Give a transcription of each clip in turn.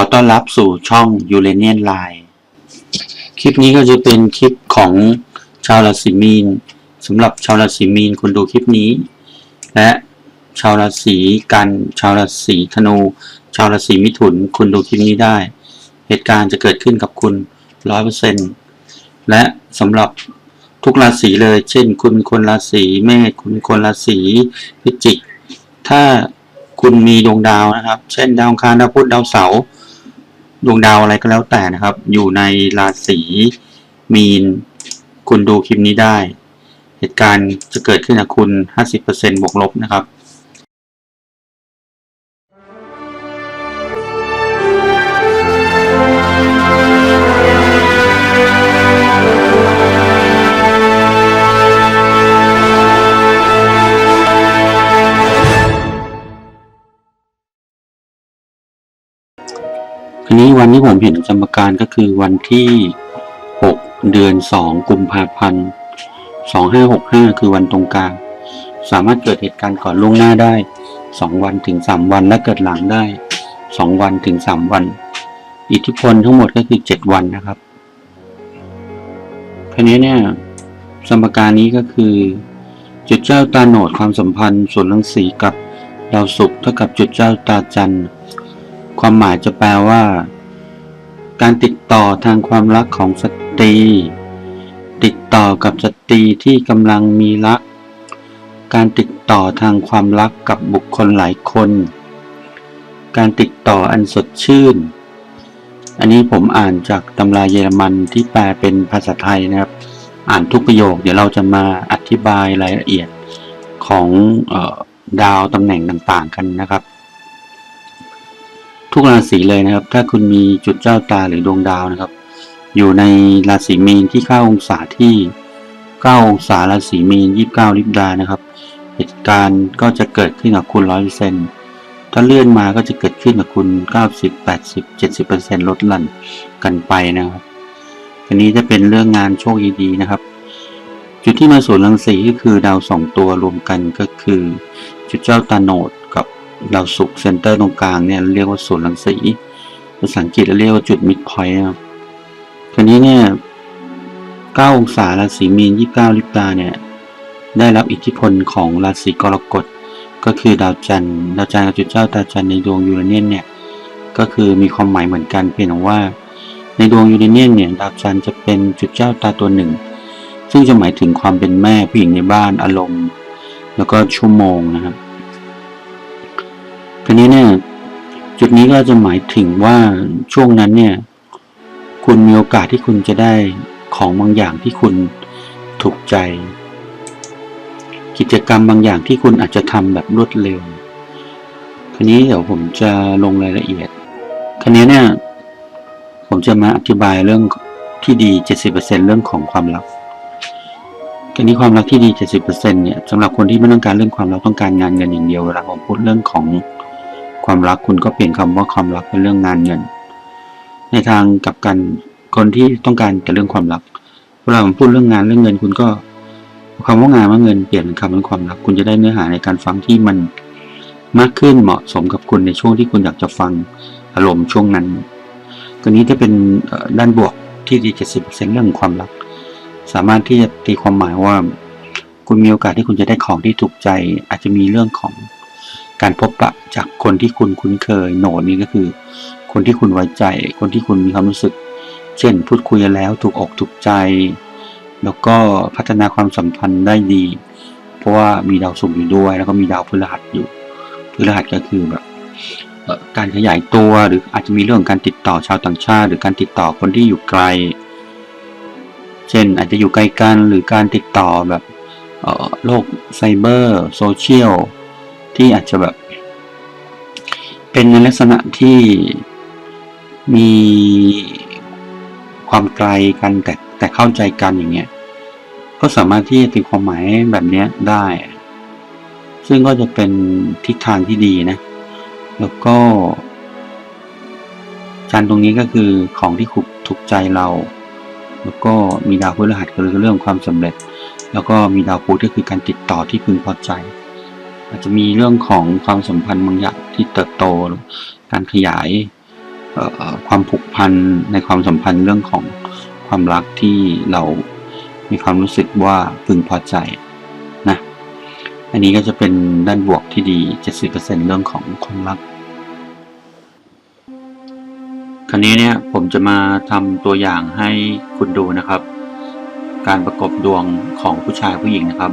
อต้อนรับสู่ช่องยูเรเนียนไลน์คลิปนี้ก็จะเป็นคลิปของชาวราศีมีนสำหรับชาวราศีมีนคุณดูคลิปนี้ และชาวราศีกัน ชาวราศีธนู ชาวราศีมิถุน คุณดูคลิปนี้ได้ เหตุการณ์จะเกิดขึ้นกับคุณร้อยเปอร์เซ็นและสำหรับทุกราศีเลย เช่น คุณคนราศีเมษคุณคนราศีพิจิก ถ้าคุณมีดวงดาวนะครับ เช่นดาวคารดาวพุธดาวเสาร์ ดวงดาวอะไรก็แล้วแต่นะครับ อยู่ในราศีมีน คุณดูคลิปนี้ได้ เหตุการณ์จะเกิดขึ้นกับคุณ 50%บวกลบนะครับ วันที่ผมเห็นสมการก็คือวันที่ 6 เดือน 2 กุมภาพันธ์ 2565 คือวันตรงกลาง สามารถเกิดเหตุการณ์ก่อนล่วงหน้าได้ 2 วันถึง 3 วันและเกิดหลังได้ 2 วันถึง 3 วัน อิทธิพลทั้งหมดก็คือ 7 วันนะครับทีนี้เนี่ยสมการนี้ก็คือ จุดเจ้าตาโหนดความสัมพันธ์ส่วนรังสีกับดาวศุกร์เท่ากับจุดเจ้าตาจันทร์ความหมายจะแปลว่า การติดต่อทางความรักของสตรี ติดต่อกับสตรีที่กำลังมีรัก การติดต่อทางความรักกับบุคคลหลายคน การติดต่ออันสดชื่น อันนี้ผมอ่านจากตำราเยอรมันที่แปลเป็นภาษาไทยนะครับ อ่านทุกประโยค เดี๋ยวเราจะมาอธิบายรายละเอียดของออดาวตำแหน่งต่างๆกันนะครับ ทุกราศีเลยนะครับ ถ้าคุณมีจุดเจ้าตาหรือดวงดาวนะครับ อยู่ในราศีมีนที่9องศาที่9องศาราศีมีน29ลิบดานะครับ เหตุการณ์ก็จะเกิดขึ้นกับคุณ 100%ถ้าเลื่อนมาก็จะเกิดขึ้นกับคุณ 90 80 70%ลดหลั่นกันไปนะครับทีนี้จะเป็นเรื่องงานโชคดีๆนะครับ จุดที่มาสวนรังสีก็คือดาวสองตัวรวมกันก็คือ จุดเจ้าตาโนด กับดาวศุกร์เซนเตอร์ตรงกลางเนี่ยเรียกว่าศูนย์รังสีภาษาอังกฤษเรียกว่าจุดมิดพอยต์ครับทีนี้เนี่ย9องศาราศีมีน 29 ลิบดาเนี่ยได้รับอิทธิพลของราศีกรกฎก็คือดาวจันทร์ดาวจันทร์กับจุดเจ้าตาจันทร์ในดวงยูเรเนียนเนี่ยก็คือมีความหมายเหมือนกันเพียงแต่ว่า ในดวงยูเรเนียนเนี่ยดาวจันทร์จะเป็นจุดเจ้าตาตัวหนึ่ง ซึ่งจะหมายถึงความเป็นแม่ผู้หญิงในบ้านอารมณ์ แล้วก็ชั่วโมงนะครับ ทีนี้เนี่ย จุดนี้ก็จะหมายถึงว่าช่วงนั้นเนี่ย คุณมีโอกาสที่คุณจะได้ของบางอย่างที่คุณถูกใจ กิจกรรมบางอย่างที่คุณอาจจะทำแบบรวดเร็วทีนี้เดี๋ยวผมจะลงรายละเอียดทีนี้เนี่ย ผมจะมาอธิบายเรื่องที่ดี 70%เรื่องของความรักทีนี้ความรักที่ดี 70%เนี่ยสำหรับคนที่ไม่ต้องการเรื่องความรักต้องการงานเงินอย่างเดียวเวลาผมพูดเรื่องของ ความรักคุณก็เปลี่ยนคำว่าความรักเป็นเรื่องงานเงิน ในทางกลับกันคนที่ต้องการแต่เรื่องความรักเวลาผมพูดเรื่องงานเรื่องเงิน คุณก็คำว่างานว่าเงินเปลี่ยนเป็นคำเป็นความรักคุณจะได้เนื้อหาในการฟังที่มันมากขึ้นเหมาะสมกับคุณในช่วงที่คุณอยากจะฟังอารมณ์ช่วงนั้นตัวนี้จะเป็นด้านบวกที่ดี70%เรื่องความรัก สามารถที่จะตีความหมายว่า คุณมีโอกาสที่คุณจะได้ของที่ถูกใจ อาจจะมีเรื่องของ การพบปะจากคนที่คุณคุ้นเคยโหนดนี่ก็คือ คนที่คุณไว้ใจ คนที่คุณมีความรู้สึก เช่น พูดคุยแล้วถูกอกถูกใจ แล้วก็พัฒนาความสัมพันธ์ได้ดี เพราะว่ามีดาวศุกร์อยู่ด้วย แล้วก็มีดาวพฤหัสอยู่พฤหัสก็คือแบบการขยายตัวหรืออาจจะมีเรื่องการติดต่อชาวต่างชาติ หรือการติดต่อคนที่อยู่ไกล เช่นอาจจะอยู่ไกลกันหรือการติดต่อแบบโลกไซเบอร์โซเชียล ที่อาจจะแบบ เป็นในลักษณะที่มีความไกลกันแต่แต่เข้าใจกันอย่างเงี้ย ก็สามารถที่จะตีความหมายแบบเนี้ยได้ ซึ่งก็จะเป็นทิศทางที่ดีนะ แล้วก็จานตรงนี้ก็คือของที่ถูกถูกใจเรา แล้วก็มีดาวพฤหัสก็คือเรื่องของความสำเร็จ แล้วก็มีดาวพุธก็คือการติดต่อที่พึงพอใจ อาจจะมีเรื่องของความสัมพันธ์บางอย่างที่เติบโต การขยายความผูกพันในความสัมพันธ์เรื่องของความรักที่เรามีความรู้สึกว่าพึงพอใจนะ อันนี้ก็จะเป็นด้านบวกที่ดี 70%เรื่องของความรัก คราวนี้เนี่ยผมจะมาทำตัวอย่างให้คุณดูนะครับ การประกบดวงของผู้ชายผู้หญิงนะครับ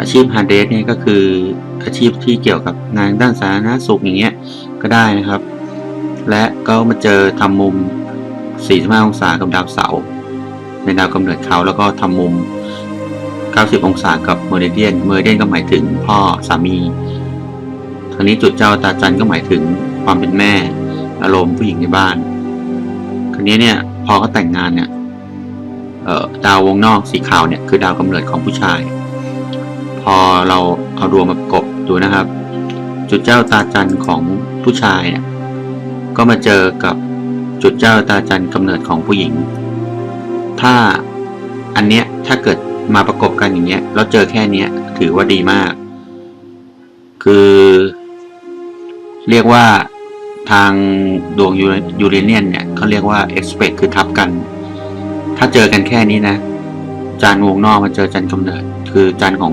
อาชีพฮาร์เดสเนี่ยก็คืออาชีพที่เกี่ยวกับงานด้านสาธารณสุขอย่างเงี้ยก็ได้นะครับ และก็มาเจอทำมุม 45 องศากับดาวเสาร์ในดาวกำเนิดเขาแล้วก็ทำมุม 90 องศากับเมอริเดียนเมอริเดียนก็หมายถึงพ่อสามีทางนี้จุดเจ้าตาจันก็หมายถึงความเป็นแม่ อารมณ์ผู้หญิงในบ้านคราวนี้เนี่ยพอเขาแต่งงานเนี่ยดาววงนอกสีขาวเนี่ยคือดาวกำเนิดของผู้ชาย พอเราเอาดวงมาประกบดูนะครับ จุดเจ้าตาจันของผู้ชายเนี่ยก็มาเจอกับจุดเจ้าตาจันกำเนิดของผู้หญิง ถ้าอันเนี้ยถ้าเกิดมาประกบกันอย่างเงี้ยแล้วเจอแค่เนี้ยถือว่าดีมาก คือ เรียกว่าทางดวงยูเรเนียนเนี่ยเขาเรียกว่า expect คือทับกัน ถ้าเจอกันแค่นี้นะ จานวงนอกมาเจอจันกำเนิด คือจานของ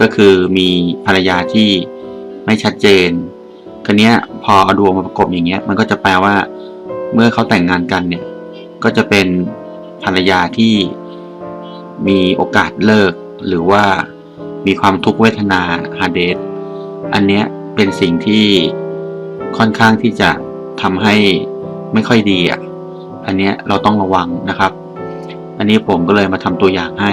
ก็คือมีภรรยาที่ไม่ชัดเจนคันนี้พอเอาดวงมาประกบอย่างเงี้ย มันก็จะแปลว่าเมื่อเขาแต่งงานกันเนี่ย ก็จะเป็นภรรยาที่มีโอกาสเลิก หรือว่ามีความทุกขเวทนาฮาเดสอันเนี้ยเป็นสิ่งที่ค่อนข้างที่จะทำให้ไม่ค่อยดีอะ อันเนี้ยเราต้องระวังนะครับ อันนี้ผมก็เลยมาทำตัวอย่างให้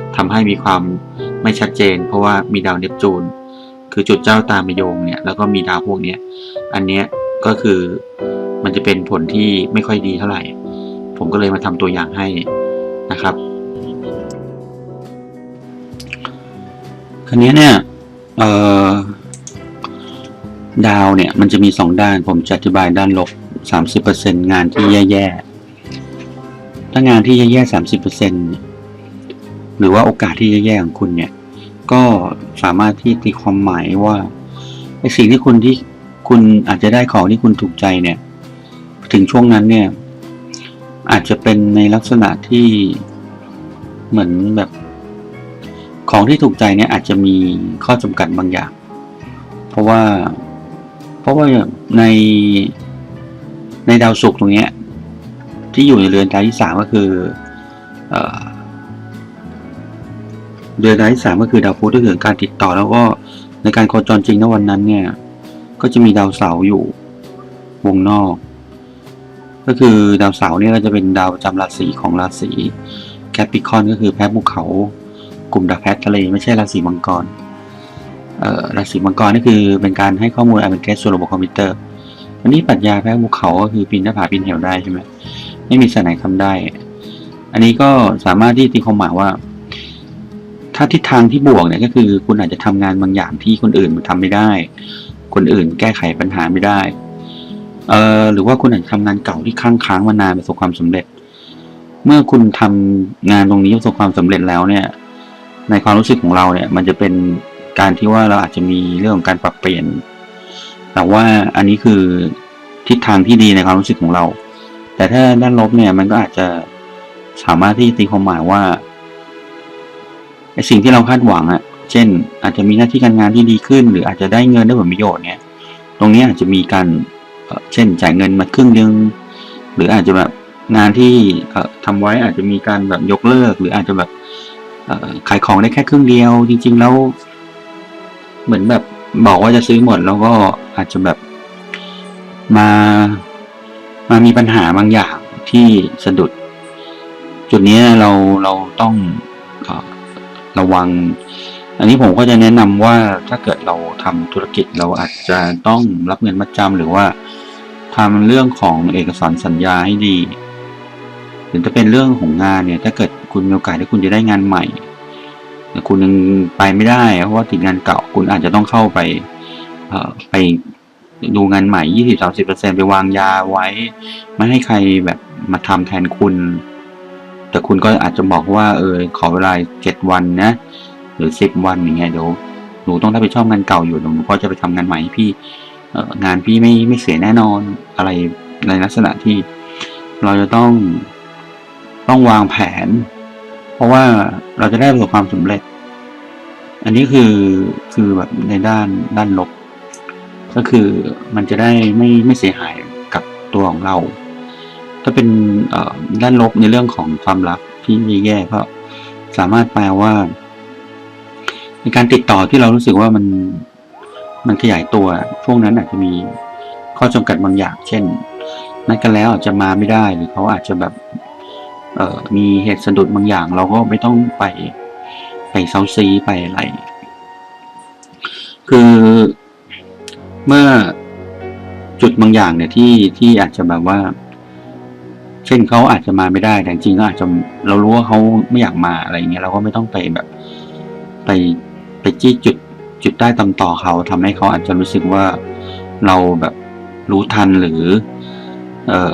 ทำให้มีความไม่ชัดเจน เพราะว่ามีดาวเนปจูน คือจุดเจ้าตามโยงเนี่ยแล้วก็มีดาวพวกเนี้ยอันเนี้ยก็คือมันจะเป็นผลที่ไม่ค่อยดีเท่าไหร่ ผมก็เลยมาทำตัวอย่างให้นะครับคราวนี้เนี่ยดาวเนี่ยมันจะมีสองด้านผมจะอธิบายด้านลบสามสิบเปอร์เซ็นงานที่แย่ๆถ้างานที่แย่ๆสามสิบเปอร์เซ็น หรือว่าโอกาสที่แย่ๆของคุณเนี่ย ก็สามารถที่ตีความหมายว่าไอสิ่งที่คุณที่คุณอาจจะได้ของที่คุณถูกใจเนี่ย ถึงช่วงนั้นเนี่ย อาจจะเป็นในลักษณะที่เหมือนแบบ ของที่ถูกใจเนี่ย อาจจะมีข้อจำกัดบางอย่าง เพราะว่า เพราะว่าในในดาวศุกร์ตรงเนี้ย ที่อยู่ในเรือนดาวที่สามก็คือ เอ่อ เดือนดาวที่สามก็คือดาวพุธที่เกิดการติดต่อแล้วก็ในการโคจรจริงณวันนั้นเนี่ย ก็จะมีดาวเสาร์อยู่ วงนอก ก็คือดาวเสาร์เนี่ยก็จะเป็นดาวประจำราศีของราศีแคปิคอนก็คือแพะภูเขา กลุ่มดาวแพททะเลไม่ใช่ราศีมังกรเอ่อราศีมังกรนี่คือเป็นการให้ข้อมูลอันเป็นเท็จส่วนระบบคอมพิวเตอร์อันนี้ปรัชญาแพะภูเขาก็คือปีนหน้าผาปีนเหวได้ใช่ไหมไม่มีสายไหนทำได้ อันนี้ก็สามารถที่ตีความหมายว่า ถ้าทิศทางที่บวกเนี่ยก็คือ คุณอาจจะทำงานบางอย่างที่คนอื่นมันทำไม่ได้ คนอื่นแก้ไขปัญหาไม่ได้ เอ่อหรือว่าคุณอาจจะทำงานเก่าที่ค้างค้างมานานประสบความสำเร็จ เมื่อคุณทำงานตรงนี้ประสบความสำเร็จแล้วเนี่ย ในความรู้สึกของเราเนี่ย มันจะเป็นการที่ว่าเราอาจจะมีเรื่องของการปรับเปลี่ยน แต่ว่าอันนี้คือทิศทางที่ดีในความรู้สึกของเรา แต่ถ้าด้านลบเนี่ยมันก็อาจจะสามารถที่จะตีความหมายว่า ไอสิ่งที่เราคาดหวังอะเช่น อาจจะมีหน้าที่การงานที่ดีขึ้น หรืออาจจะได้เงินได้ผลประโยชน์เนี่ย ตรงนี้อาจจะมีการเช่นจ่ายเงินมาครึ่งนึงหรืออาจจะแบบงานที่เอ่อทำไว้อาจจะมีการแบบยกเลิก หรืออาจจะแบบขายของได้แค่ครึ่งเดียว จริง ๆ แล้ว เหมือนแบบบอกว่าจะซื้อหมดแล้วก็อาจจะแบบมามามีปัญหาบางอย่างที่สะดุด จุดนี้เราเราต้อง ระวัง อันนี้ผมก็จะแนะนำว่าถ้าเกิดเราทำธุรกิจเราอาจจะต้องรับเงินมัดจำหรือว่าทำเรื่องของเอกสารสัญญาให้ดีหรือจะเป็นเรื่องของงานเนี่ย ถ้าเกิดคุณมีโอกาสที่คุณจะได้งานใหม่แต่คุณยังไปไม่ได้ เพราะว่าติดงานเก่าคุณอาจจะต้องเข้าไปไปดูงานใหม่ยี่สิบสามสิบเปอร์เซ็นไปวางยาไว้ ไม่ให้ใครแบบมาทำแทนคุณ แต่คุณก็อาจจะบอกว่าเออขอเวลาเจ็ดวันนะ หรือสิบวันอย่างเงี้ยเดี๋ยวหนูต้องรับผิดชอบงานเก่าอยู่หนูก็จะไปทำงานใหม่ให้พี่เอองานพี่ไม่ไม่เสียแน่นอนอะไรในลักษณะที่เราจะต้องต้องวางแผน เพราะว่าเราจะได้ประสบความสำเร็จ อันนี้คือคือแบบในด้านด้านลบ ก็คือมันจะได้ไม่ไม่เสียหายกับตัวของเรา ถ้าเป็น ด้านลบในเรื่องของความรักที่มีแย่ก็สามารถแปลว่าในการติดต่อที่เรารู้สึกว่ามันมันขยายตัว ช่วงนั้นอาจจะมีข้อจำกัดบางอย่าง เช่นนัดกันแล้วอาจจะมาไม่ได้หรือเขาอาจจะแบบเออมีเหตุสะดุดบางอย่าง เราก็ไม่ต้องไปไปเซาซีไปอะไร คือเมื่อจุดบางอย่างเนี่ยที่ที่อาจจะแบบว่า ช่นเขาอาจจะมาไม่ได้แต่จริงๆก็อาจจะเรารู้ว่าเขาไม่อยากมาอะไรเงี้ยเราก็ไม่ต้องไปแบบไปไปจี้จุดจุดใต้ตำต่อเขาทำให้เขาอาจจะรู้สึกว่าเราแบบรู้ทันหรือ เออ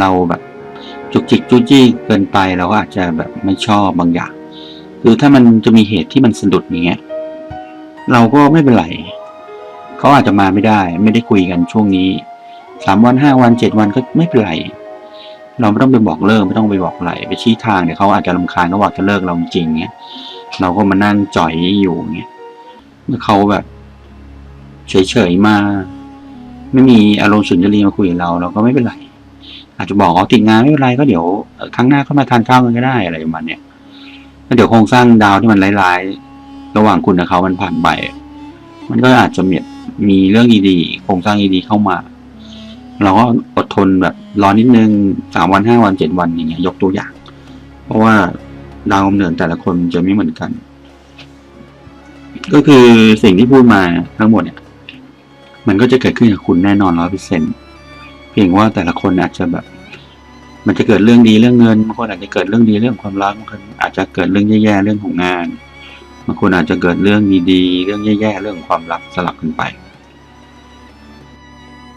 เราแบบจุกจิกจู้จี้เกินไปเราก็อาจจะแบบไม่ชอบบางอย่าง คือถ้ามันจะมีเหตุที่มันสะดุดอย่างเงี้ยเราก็ไม่เป็นไรเขาอาจจะมาไม่ได้ ไม่ได้คุยกันช่วงนี้สามวันห้าวันเจ็ดวันก็ไม่เป็นไร เราไม่ต้องไปบอกเลิกไม่ต้องไปบอกอะไรไปชี้ทางเดี๋ยวเขาอาจจะรำคาญเขาบอกจะเลิกเราจริงเงี้ยเราก็มานั่งจ่อยอยู่เงี้ยเมื่อเขาแบบเฉยๆมา ไม่มีอารมณ์สุนทรีมาคุยกับเราเราก็ไม่เป็นไร อาจจะบอกอ๋อติดงานไม่เป็นไรก็เดี๋ยวครั้งหน้าเข้ามาทานข้าวกันก็ได้อะไรประมาณเนี้ยแล้วเดี๋ยวโครงสร้างดาวที่มันร้ายๆระหว่างคุณกับเขามันผ่านไปมันก็อาจจะมีมีเรื่องดีๆโครงสร้างดีๆเข้ามา เราก็อดทนแบบรอนิดนึงสามวันห้าวันเจ็ดวันอย่างเงี้ยยกตัวอย่าง เพราะว่าดาวกำเนิดแต่ละคนจะไม่เหมือนกัน ก็คือสิ่งที่พูดมาทั้งหมดเนี่ย มันก็จะเกิดขึ้นกับคุณแน่นอนร้อยเปอร์เซ็นเพียงว่าแต่ละคนอาจจะแบบ มันจะเกิดเรื่องดีเรื่องเงินบางคนอาจจะเกิดเรื่องดีเรื่องความรักบางคนอาจจะเกิดเรื่องแย่ๆเรื่องของงานบางคนอาจจะเกิดเรื่องดีๆเรื่องแย่ๆเรื่องของความรักสลับกันไป